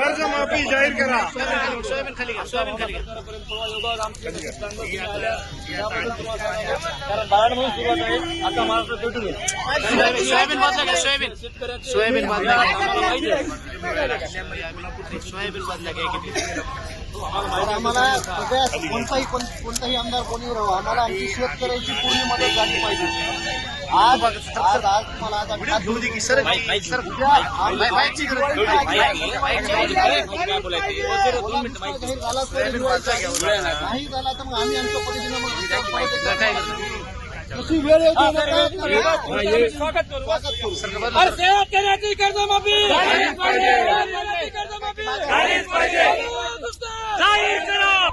कर्जमाफी जाहीर करा सोयाबीन खाली सोयाबीन खाली सोयाबीन सोयाबीन बाजूला घ्या सोयाबीन सोयाबीन घ्या सोयाबीन घ्या किती आम्हाला कोणताही कोण- कोणताही आमदार कोणी राहू आम्हाला आमची शेतकऱ्याची पूर्ण मदत झाली पाहिजे आज आज आज नाही झाला तर मग आम्ही आमच्या पद्धतीने कर्जमाफी कर्जमाफी पाहिजे जाहीर करा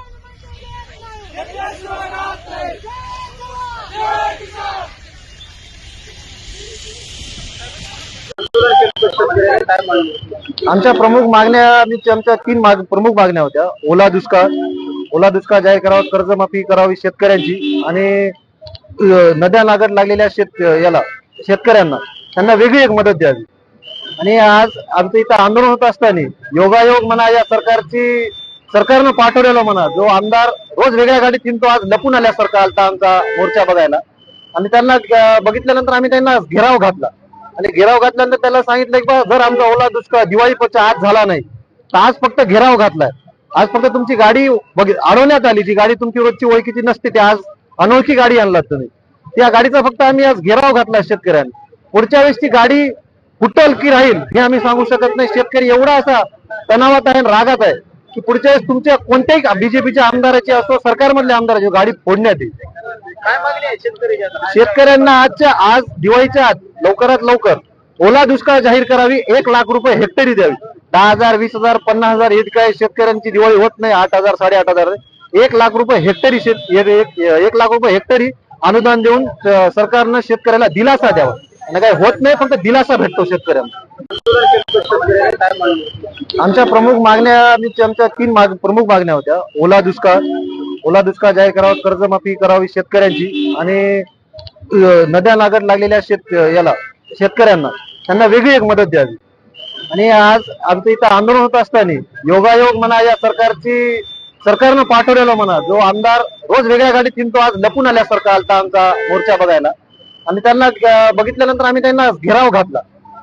आमच्या प्रमुख मागण्या आमच्या तीन माग प्रमुख मागण्या होत्या. ओला दुष्काळ. ओला दुष्काळ जाहीर करावा कर्जमाफी करावी शेतकऱ्यांची आणि नद्या लागत लागलेल्या शेत याला शेतकऱ्यांना. त्यांना वेगळी एक मदत द्यावी. आणि आज आमचं इथं आंदोलन होत असताना योगायोग म्हणा या सरकारची सरकारनं पाठवलेलो म्हणा जो आमदार रोज वेगळ्या गाडीत तो आज लपून आल्यासारखा आलता आमचा मोर्चा बघायला. आणि त्यांना बघितल्यानंतर आम्ही त्यांना घेराव घातला. आणि घेराव घातल्यानंतर त्याला सांगितलं की बा जर आमचा ओला दुष्काळ दिवाळीच्या आज झाला नाही तर आज फक्त घेराव घातलाय. आज फक्त तुमची गाडी अडवण्यात आली. जी गाडी तुमची रोजची ओळखीची नसते ती आज अनोळखी गाडी आणलात तुम्ही. त्या गाडीचा फक्त आम्ही आज घेराव घातला शेतकऱ्यांनी. पुढच्या वेळेस ती गाडी फुटल की राहील हे आम्ही सांगू शकत नाही. शेतकरी एवढा असा तणावात आहे रागात आहे. की पुढच्या वेळेस तुमच्या कोणत्याही बीजेपीच्या आमदाराची असो सरकारमधल्या आमदाराची गाडी फोडण्यात येईल. काय मागणी आहे शेतकरी शेतकऱ्यांना आजच्या आज दिवाळीच्या आत लवकरात लवकर ओला दुष्काळ जाहीर करावी एक लाख रुपये हेक्टरी द्यावी. दहा हजार वीस हजार पन्नास हजार हे काय शेतकऱ्यांची दिवाळी होत नाही आठ हजार साडेआठ हजार. एक लाख रुपये हेक्टरी शेत एक लाख रुपये हेक्टरी अनुदान देऊन सरकारनं शेतकऱ्याला दिलासा द्यावा. आणि काय होत नाही फक्त दिलासा भेटतो शेतकऱ्यांना. आमच्या प्रमुख मागण्या आमच्या तीन माग प्रमुख मागण्या होत्या. ओला दुष्काळ. ओला दुष्काळ जाहीर करावा कर्जमाफी करावी शेतकऱ्यांची आणि नद्या नागत लागलेल्या शेत याला शेतकऱ्यांना. त्यांना वेगळी एक मदत द्यावी. आणि आज आमचं इथं आंदोलन होत असताना योगायोग म्हणा या सरकारची सरकारनं पाठवलेलं म्हणा जो आमदार रोज वेगळ्या गाडीत तो आज लपून आल्यासारखा आलता आमचा मोर्चा बघायला. आणि त्यांना बघितल्यानंतर आम्ही त्यांना घेराव घातला.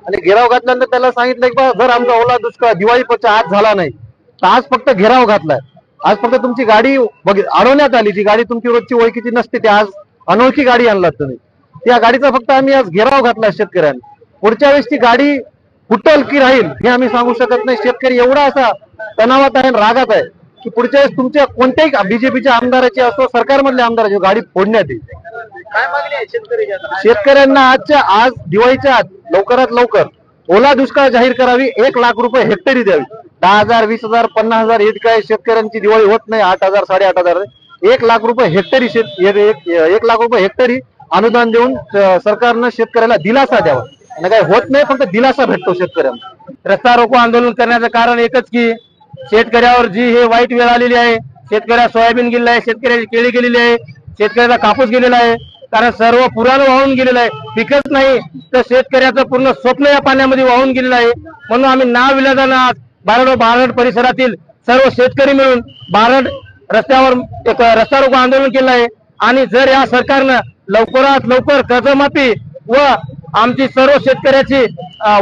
आणि घेराव घातल्यानंतर त्याला सांगितलं की जर आमचा ओला दुष्काळ दिवाळीच्या आज झाला नाही तर आज फक्त घेराव घातलाय. आज फक्त तुमची गाडी अडवण्यात आली. जी गाडी तुमची रोजची ओळखीची नसते ती आज अनोळखी गाडी आणलात तुम्ही. त्या गाडीचा फक्त आम्ही आज घेराव घातला शेतकऱ्यांनी. पुढच्या वेळेस ती गाडी फुटल की राहील हे आम्ही सांगू शकत नाही. शेतकरी एवढा असा तणावात आहे रागात आहे की पुढच्या वेळेस तुमच्या कोणत्याही बीजेपीच्या आमदाराची असो सरकारमधल्या आमदाराची गाडी फोडण्यात येईल. शेतकऱ्यांना आजच्या आज दिवाळीच्या आत लवकरात लवकर ओला दुष्काळ जाहीर करावी एक लाख रुपये हेक्टरी द्यावी. दहा हजार वीस हजार पन्नास हजार हे काय शेतकऱ्यांची दिवाळी होत नाही आठ हजार साडेआठ हजार. एक लाख रुपये हेक्टरी शेत एक लाख रुपये हेक्टरी अनुदान देऊन सरकारनं शेतकऱ्याला दिलासा द्यावा. आणि काय होत नाही फक्त दिलासा भेटतो शेतकऱ्यांना. रस्ता रोको आंदोलन करण्याचं कारण एकच की शेतकऱ्यावर जी हे वाईट वेळ आलेली आहे शेतकऱ्या सोयाबीन गेलेला आहे शेतकऱ्याची केळी गेलेली आहे शेतकऱ्याचा कापूस गेलेला आहे कारण सर्व पुरानं वाहून गेलेलं आहे. पिकच नाही तर शेतकऱ्याचं पूर्ण स्वप्न या पाण्यामध्ये वाहून गेलेलं आहे. म्हणून आम्ही नाव विलाजानं आज बारड व बारड परिसरातील सर्व शेतकरी मिळून बारड रस्त्यावर एक रस्ता रोको आंदोलन केलं आहे. आणि जर या सरकारनं लवकरात लवकर कर्जमाफी व आमची सर्व शेतकऱ्याची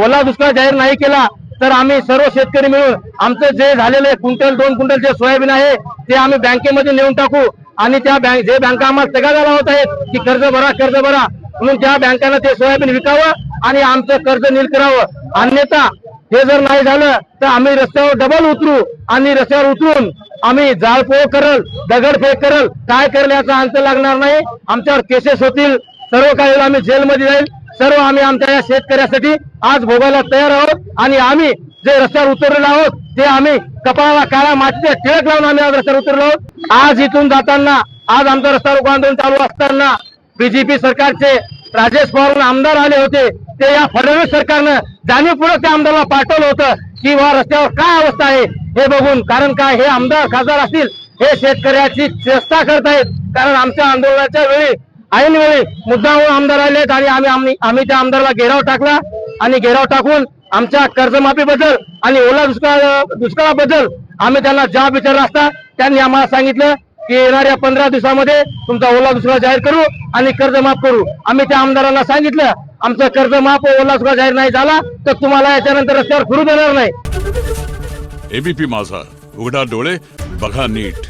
ओला दुष्काळ जाहीर नाही केला तर आम्ही सर्व शेतकरी मिळून आमचं जे झालेलं क्विंटल दोन क्विंटल जे सोयाबीन आहे ते आम्ही बँकेमध्ये नेऊन टाकू. आणि त्या बँक जे बँका आम्हाला सगळ्या झाला होत आहेत की कर्ज भरा कर्ज भरा. म्हणून त्या बँकांना ते सोयाबीन विकावं आणि आमचं कर्ज नील करावं. अन्यथा हे जर नाही झालं तर आम्ही रस्त्यावर डबल उतरू आणि रस्त्यावर उतरून आम्ही जाळपोळ करल दगडफेक करल. काय करेल याचा अंत लागणार नाही. आमच्यावर केसेस होतील. सर्व काही आम्ही जेलमध्ये जाईल. सर्व आम्ही आमच्या या शेतकऱ्यासाठी आज भोगायला तयार आहोत. आणि आम्ही जे रस्त्यावर उतरलेलो आहोत ते आम्ही कपाळाला काळा मातीचे टिळक लावून आम्ही आज रस्त्यावर उतरलो आहोत. आज इथून जाताना आज आमचं रस्ता रोको आंदोलन चालू असताना बीजेपी सरकारचे राजेश पवार आमदार आले होते ते या फडणवीस सरकारनं जाणीवपूर्वक त्या आमदाराला पाठवलं होतं की वा रस्त्यावर काय अवस्था आहे हे बघून. कारण काय हे आमदार खासदार असतील हे शेतकऱ्याची चेष्टा करत आहेत. कारण आमच्या आंदोलनाच्या वेळी ऐन वेळी आमदार आले आणि आम्ही आम्ही आम्ही त्या आमदाराला घेराव टाकला आणि घेराव टाकून आमच्या कर्जमाफीबद्दल आणि ओला दुष्काळ दुष्काळाबद्दल आम्ही त्यांना जाब विचारला असता त्यांनी आम्हाला सांगितलं की येणाऱ्या पंधरा दिवसामध्ये तुमचा ओला दुष्काळ जाहीर करू आणि कर्ज माफ करू. आम्ही त्या आमदारांना सांगितलं आमचं कर्ज माफ ओला दुष्काळ जाहीर नाही झाला तर तुम्हाला याच्यानंतर रस्त्यावर फिरू देणार नाही. एबीपी माझा उघडा डोळे बघा नीट.